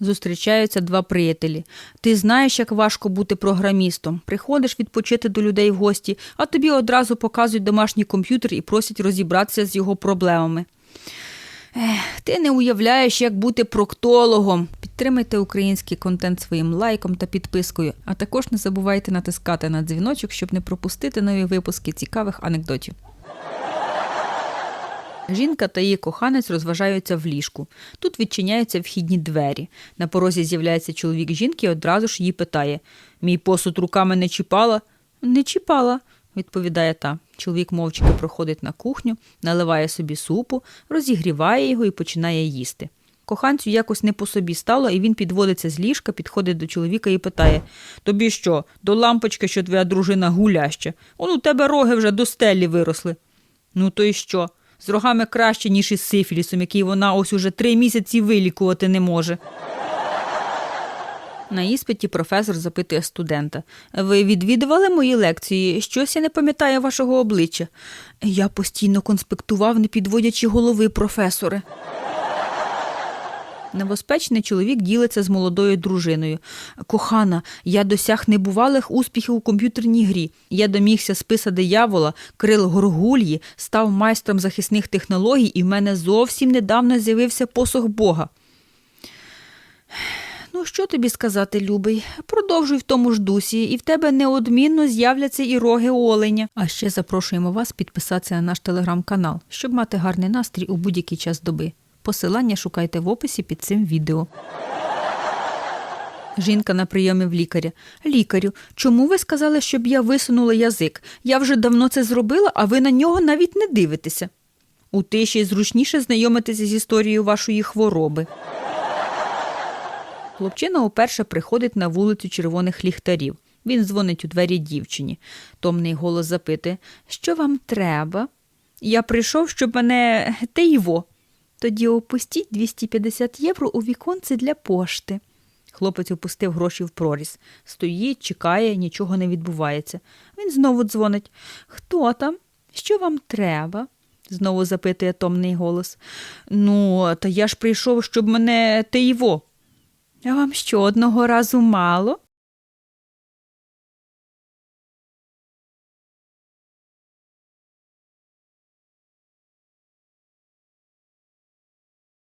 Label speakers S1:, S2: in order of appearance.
S1: Зустрічаються два приятелі. Ти знаєш, як важко бути програмістом. Приходиш відпочити до людей в гості, а тобі одразу показують домашній комп'ютер і просять розібратися з його проблемами. Ех, ти не уявляєш, як бути проктологом. Підтримайте український контент своїм лайком та підпискою, а також не забувайте натискати на дзвіночок, щоб не пропустити нові випуски цікавих анекдотів. Жінка та її коханець розважаються в ліжку. Тут відчиняються вхідні двері. На порозі з'являється чоловік жінки і одразу ж її питає: Мій посуд руками не чіпала? Не чіпала, відповідає та. Чоловік мовчки проходить на кухню, наливає собі супу, розігріває його і починає їсти. Коханцю якось не по собі стало, і він підводиться з ліжка, підходить до чоловіка і питає: Тобі що, до лампочки, що твоя дружина гуляща? Он у тебе роги вже до стелі виросли. Ну то й що? З рогами краще, ніж із сифілісом, який вона ось уже три місяці вилікувати не може. На іспиті професор запитує студента: Ви відвідували мої лекції? Щось я не пам'ятаю вашого обличчя. Я постійно конспектував, не підводячи голови, професоре. Небезпечний чоловік ділиться з молодою дружиною. Кохана, я досяг небувалих успіхів у комп'ютерній грі. Я домігся списа диявола, крил горгульї, став майстром захисних технологій, і в мене зовсім недавно з'явився посох Бога. Ну, що тобі сказати, любий? Продовжуй в тому ж дусі, і в тебе неодмінно з'являться і роги оленя. А ще запрошуємо вас підписатися на наш телеграм-канал, щоб мати гарний настрій у будь-який час доби. Посилання шукайте в описі під цим відео. Жінка на прийомі в лікаря. Лікарю, чому ви сказали, щоб я висунула язик? Я вже давно це зробила, а ви на нього навіть не дивитеся. У тиші зручніше знайомитися з історією вашої хвороби. Хлопчина уперше приходить на вулицю червоних ліхтарів. Він дзвонить у двері дівчині. Томний голос запитує, що вам треба? Я прийшов, щоб мене те його. Тоді опустіть 250 євро у віконце для пошти. Хлопець опустив гроші в проріз. Стоїть, чекає, нічого не відбувається. Він знову дзвонить. Хто там? Що вам треба? знову запитує томний голос. Ну, та я ж прийшов, щоб мене те його. А вам що, одного разу мало?